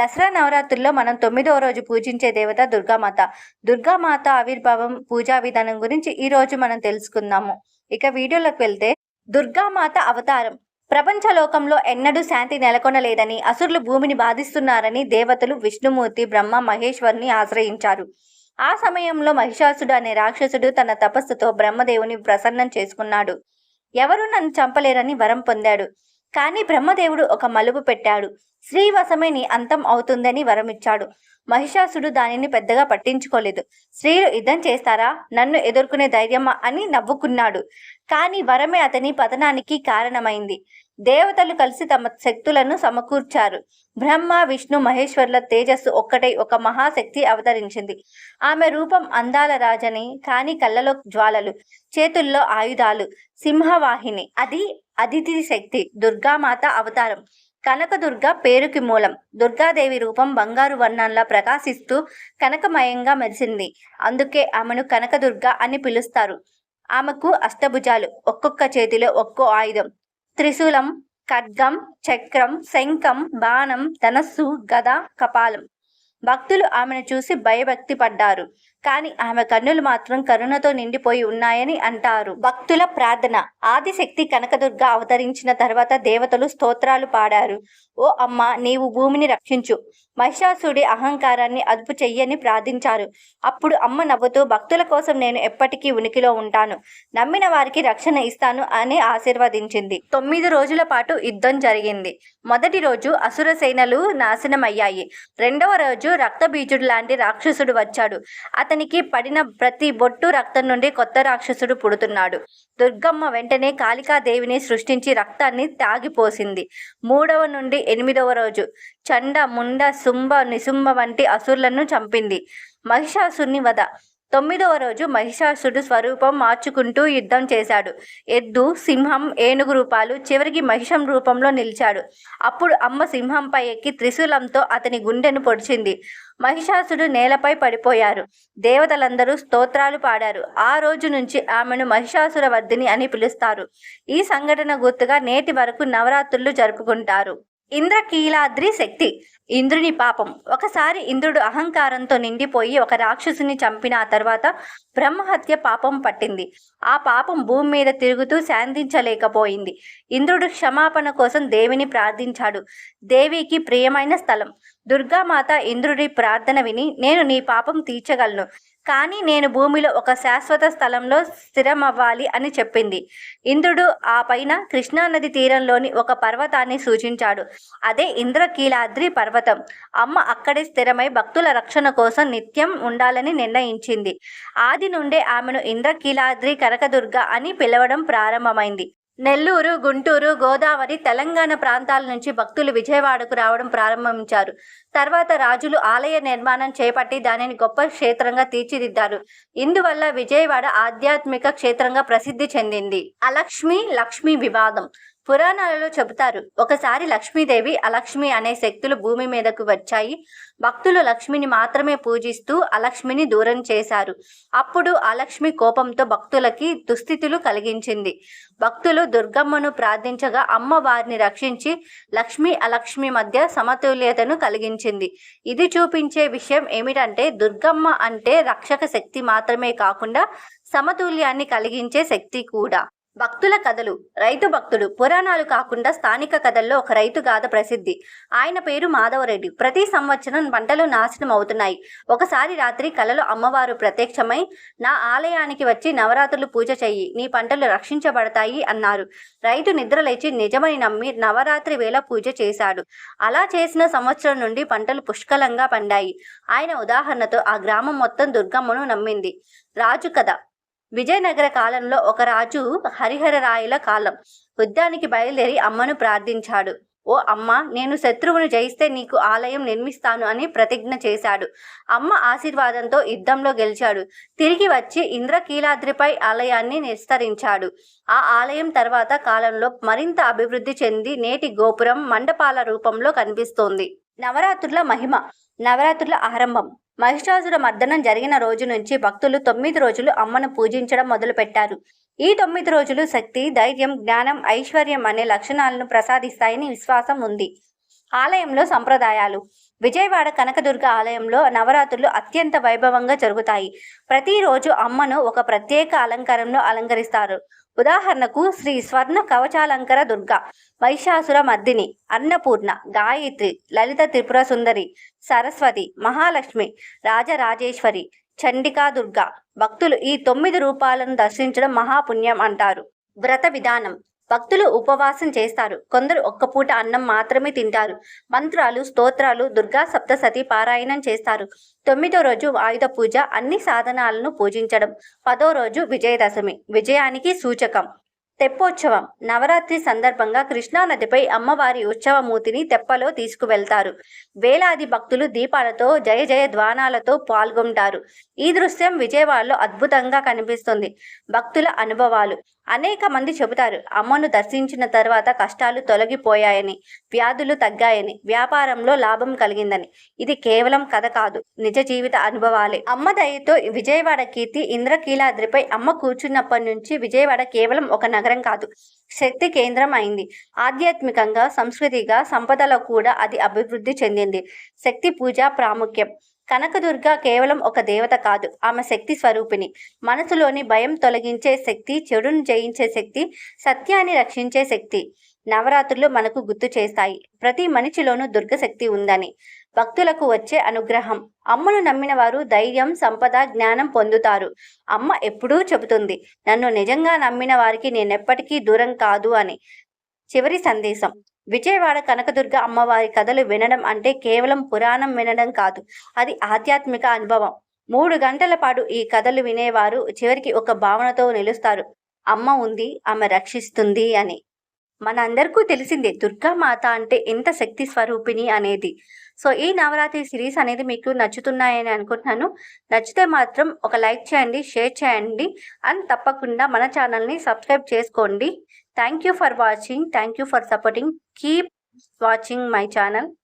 దసరా నవరాత్రుల్లో మనం తొమ్మిదవ రోజు పూజించే దేవత దుర్గామాత. దుర్గామాత ఆవిర్భావం పూజా విధానం గురించి ఈ రోజు మనం తెలుసుకుందాము. ఇక వీడియోలోకి వెళ్తే దుర్గామాత అవతారం. ప్రపంచ లోకంలో ఎన్నడూ శాంతి నెలకొనలేదని అసురులు భూమిని బాధిస్తున్నారని దేవతలు విష్ణుమూర్తి బ్రహ్మ మహేశ్వరుని ఆశ్రయించారు. ఆ సమయంలో మహిషాసుడు అనే రాక్షసుడు తన తపస్సుతో బ్రహ్మదేవుని ప్రసన్నం చేసుకున్నాడు. ఎవరు నన్ను చంపలేరని వరం పొందాడు. కానీ బ్రహ్మదేవుడు ఒక మలుపు పెట్టాడు. శ్రీవశమే నీ అంతం అవుతుందని వరమిచ్చాడు. మహిషాసుడు దానిని పెద్దగా పట్టించుకోలేదు. స్త్రీలు యుద్ధం చేస్తారా? నన్ను ఎదుర్కొనే ధైర్యమా అని నవ్వుకున్నాడు. కానీ వరమే అతని పతనానికి కారణమైంది. దేవతలు కలిసి తమ శక్తులను సమకూర్చారు. బ్రహ్మ విష్ణు మహేశ్వరుల తేజస్సు ఒక్కటై ఒక మహాశక్తి అవతరించింది. ఆమె రూపం అందాల రాజని కాని కళ్ళలో జ్వాలలు చేతుల్లో ఆయుధాలు సింహవాహిని. అది అదితి శక్తి దుర్గామాత అవతారం. కనకదుర్గ పేరుకి మూలం. దుర్గాదేవి రూపం బంగారు వర్ణంలా ప్రకాశిస్తూ కనకమయంగా మెరిసింది. అందుకే ఆమెను కనకదుర్గ అని పిలుస్తారు. ఆమెకు అష్టభుజాలు ఒక్కొక్క చేతిలో ఒక్కో ఆయుధం. త్రిశూలం ఖడ్గం చక్రం శంఖం బాణం ధనస్సు గద కపాలం. భక్తులు ఆమెను చూసి భయభక్తి పడ్డారు. కానీ ఆమె కన్నులు మాత్రం కరుణతో నిండిపోయి ఉన్నాయని అంటారు. భక్తుల ప్రార్థన. ఆదిశక్తి కనకదుర్గ అవతరించిన తర్వాత దేవతలు స్తోత్రాలు పాడారు. ఓ అమ్మ నీవు భూమిని రక్షించు. మహిషాసుడి అహంకారాన్ని అదుపు చెయ్యని ప్రార్థించారు. అప్పుడు అమ్మ నవ్వుతూ భక్తుల కోసం నేను ఎప్పటికీ ఉనికిలో ఉంటాను. నమ్మిన వారికి రక్షణ ఇస్తాను అని ఆశీర్వదించింది. తొమ్మిది రోజుల పాటు యుద్ధం జరిగింది. మొదటి రోజు అసుర సేనలు నాశనమయ్యాయి. రెండవ రోజు రక్తబీజుడు లాంటి రాక్షసుడు వచ్చాడు. అతనికి పడిన ప్రతి బొట్టు రక్తం నుండి కొత్త రాక్షసుడు పుడుతున్నాడు. దుర్గమ్మ వెంటనే కాళికాదేవిని సృష్టించి రక్తాన్ని తాగిపోసింది. మూడవ నుండి ఎనిమిదవ రోజు చండ ముండ శుంభ నిశుంభ వంటి అసురులను చంపింది. మహిషాసుని వధ తొమ్మిదవ రోజు మహిషాసుడు స్వరూపం మార్చుకుంటూ యుద్ధం చేశాడు. ఎద్దు సింహం ఏనుగు రూపాలు చివరికి మహిషం రూపంలో నిలిచాడు. అప్పుడు అమ్మ సింహంపై ఎక్కి త్రిశూలంతో అతని గుండెను పొడిచింది. మహిషాసుడు నేలపై పడిపోయారు. దేవతలందరూ స్తోత్రాలు పాడారు. ఆ రోజు నుంచి ఆమెను మహిషాసుర వర్ధిని అని పిలుస్తారు. ఈ సంఘటన గుర్తుగా నేటి వరకు నవరాత్రులు జరుపుకుంటారు. ఇంద్రకీలాద్రి శక్తి. ఇంద్రుని పాపం. ఒకసారి ఇంద్రుడు అహంకారంతో నిండిపోయి ఒక రాక్షసుని చంపిన ఆ తర్వాత బ్రహ్మహత్య పాపం పట్టింది. ఆ పాపం భూమి మీద తిరుగుతూ శాంతించలేకపోయింది. ఇంద్రుడు క్షమాపణ కోసం దేవిని ప్రార్థించాడు. దేవికి ప్రియమైన స్థలం. దుర్గామాత ఇంద్రుడి ప్రార్థన విని నేను నీ పాపం తీర్చగలను. కానీ నేను భూమిలో ఒక శాశ్వత స్థలంలో స్థిరమవ్వాలి అని చెప్పింది. ఇంద్రుడు ఆ పైన కృష్ణానది తీరంలోని ఒక పర్వతాన్ని సూచించాడు. అదే ఇంద్రకీలాద్రి పర్వతం. అమ్మ అక్కడే స్థిరమై భక్తుల రక్షణ కోసం నిత్యం ఉండాలని నిర్ణయించింది. ఆది నుండే ఆమెను ఇంద్రకీలాద్రి కనకదుర్గ అని పిలవడం ప్రారంభమైంది. నెల్లూరు గుంటూరు గోదావరి తెలంగాణ ప్రాంతాల నుంచి భక్తులు విజయవాడకు రావడం ప్రారంభించారు. తర్వాత రాజులు ఆలయ నిర్మాణం చేపట్టి దానిని గొప్ప క్షేత్రంగా తీర్చిదిద్దారు. ఇందువల్ల విజయవాడ ఆధ్యాత్మిక క్షేత్రంగా ప్రసిద్ధి చెందింది. అలక్ష్మి లక్ష్మి వివాదం. పురాణాలలో చెబుతారు ఒకసారి లక్ష్మీదేవి అలక్ష్మి అనే శక్తులు భూమి మీదకు వచ్చాయి. భక్తులు లక్ష్మిని మాత్రమే పూజిస్తూ అలక్ష్మిని దూరం చేశారు. అప్పుడు అలక్ష్మి కోపంతో భక్తులకి దుస్థితులు కలిగించింది. భక్తులు దుర్గమ్మను ప్రార్థించగా అమ్మ వారిని రక్షించి లక్ష్మి అలక్ష్మి మధ్య సమతుల్యతను కలిగించింది. ఇది చూపించే విషయం ఏమిటంటే దుర్గమ్మ అంటే రక్షక శక్తి మాత్రమే కాకుండా సమతుల్యాన్ని కలిగించే శక్తి కూడా. భక్తుల కథలు. రైతు భక్తుడు. పురాణాలు కాకుండా స్థానిక కథల్లో ఒక రైతు గాథ ప్రసిద్ధి. ఆయన పేరు మాధవరెడ్డి. ప్రతి సంవత్సరం పంటలు నాశనం అవుతున్నాయి. ఒకసారి రాత్రి కలలో అమ్మవారు ప్రత్యక్షమై నా ఆలయానికి వచ్చి నవరాత్రులు పూజ చెయ్యి. నీ పంటలు రక్షించబడతాయి అన్నారు. రైతు నిద్రలేచి నిజమని నమ్మి నవరాత్రి వేళ పూజ చేశాడు. అలా చేసిన సంవత్సరం నుండి పంటలు పుష్కలంగా పండాయి. ఆయన ఉదాహరణతో ఆ గ్రామం మొత్తం దుర్గమ్మను నమ్మింది. రాజు కథ. విజయనగర కాలంలో ఒక రాజు హరిహరరాయుల కాలం. యుద్ధానికి బయలుదేరి అమ్మను ప్రార్థించాడు. ఓ అమ్మ నేను శత్రువును జయిస్తే నీకు ఆలయం నిర్మిస్తాను అని ప్రతిజ్ఞ చేశాడు. అమ్మ ఆశీర్వాదంతో యుద్ధంలో గెలిచాడు. తిరిగి వచ్చి ఇంద్రకీలాద్రిపై ఆలయాన్ని నిస్తరించాడు ఆ ఆలయం తర్వాత కాలంలో మరింత అభివృద్ధి చెంది నేటి గోపురం మండపాల రూపంలో కనిపిస్తోంది. నవరాత్రుల మహిమ నవరాత్రుల ఆరంభం. మహిషాసుర మర్దనం జరిగిన రోజు నుంచి భక్తులు తొమ్మిది రోజులు అమ్మను పూజించడం మొదలుపెట్టారు. ఈ తొమ్మిది రోజులు శక్తి ధైర్యం జ్ఞానం ఐశ్వర్యం అనే లక్షణాలను ప్రసాదిస్తాయని విశ్వాసం ఉంది. ఆలయంలో సంప్రదాయాలు. విజయవాడ కనకదుర్గ ఆలయంలో నవరాత్రులు అత్యంత వైభవంగా జరుగుతాయి. ప్రతిరోజు అమ్మను ఒక ప్రత్యేక అలంకారంలో అలంకరిస్తారు. ఉదాహరణకు శ్రీ స్వర్ణ కవచాలంకర దుర్గ మహిషాసుర మర్దిని అన్నపూర్ణ గాయత్రి లలిత త్రిపుర సుందరి సరస్వతి మహాలక్ష్మి రాజరాజేశ్వరి చండికా దుర్గ. భక్తులు ఈ తొమ్మిది రూపాలను దర్శించడం మహాపుణ్యం అంటారు. వ్రత విధానం. భక్తులు ఉపవాసం చేస్తారు. కొందరు ఒక్క పూట అన్నం మాత్రమే తింటారు. మంత్రాలు స్తోత్రాలు దుర్గా సప్తసతి పారాయణం చేస్తారు. తొమ్మిదో రోజు ఆయుధ పూజ అన్ని సాధనాలను పూజించడం. పదో రోజు విజయదశమి విజయానికి సూచకం. తెప్పోత్సవం నవరాత్రి సందర్భంగా కృష్ణానదిపై అమ్మవారి ఉత్సవమూర్తిని తెప్పలో తీసుకువెళ్తారు. వేలాది భక్తులు దీపాలతో జయ జయ ద్వానాలతో పాల్గొంటారు. ఈ దృశ్యం విజయవాడలో అద్భుతంగా కనిపిస్తుంది. భక్తుల అనుభవాలు. అనేక మంది చెబుతారు అమ్మను దర్శించిన తర్వాత కష్టాలు తొలగిపోయాయని వ్యాధులు తగ్గాయని వ్యాపారంలో లాభం కలిగిందని. ఇది కేవలం కథ కాదు నిజ జీవిత అనుభవాలే. అమ్మ దయతో విజయవాడ కీర్తి ఇంద్రకీలాద్రిపై అమ్మ కూర్చున్నప్పటి నుంచి విజయవాడ కేవలం ఒక నగరం కాదు శక్తి కేంద్రం అయింది. ఆధ్యాత్మికంగా సంస్కృతిగా సంపదలో కూడా అది అభివృద్ధి చెందింది. శక్తి పూజ ప్రాముఖ్యం. కనకదుర్గ కేవలం ఒక దేవత కాదు ఆమె శక్తి స్వరూపిణి. మనసులోని భయం తొలగించే శక్తి చెడును జయించే శక్తి సత్యాన్ని రక్షించే శక్తి నవరాత్రులు మనకు గుర్తు చేస్తాయి. ప్రతి మనిషిలోనూ దుర్గశక్తి ఉందని భక్తులకు వచ్చే అనుగ్రహం. అమ్మను నమ్మిన వారు ధైర్యం సంపద జ్ఞానం పొందుతారు. అమ్మ ఎప్పుడూ చెబుతుంది నన్ను నిజంగా నమ్మిన వారికి నేనెప్పటికీ దూరం కాదు అని చివరి సందేశం. విజయవాడ కనకదుర్గ అమ్మవారి కథలు వినడం అంటే కేవలం పురాణం వినడం కాదు. అది ఆధ్యాత్మిక అనుభవం. మూడు గంటల పాటు ఈ కథలు వినేవారు చివరికి ఒక భావనతో నిలుస్తారు. అమ్మ ఉంది ఆమె రక్షిస్తుంది అని. మనందరికీ తెలిసిందే దుర్గామాత అంటే ఎంత శక్తి స్వరూపిణి అనేది. సో ఈ నవరాత్రి సిరీస్ అనేది మీకు నచ్చుతున్నాయని అనుకుంటున్నాను. నచ్చితే మాత్రం ఒక లైక్ చేయండి షేర్ చేయండి. అండ్ తప్పకుండా మన ఛానల్ని సబ్స్క్రైబ్ చేసుకోండి. Thank you for watching. Thank you for supporting. Keep watching my channel.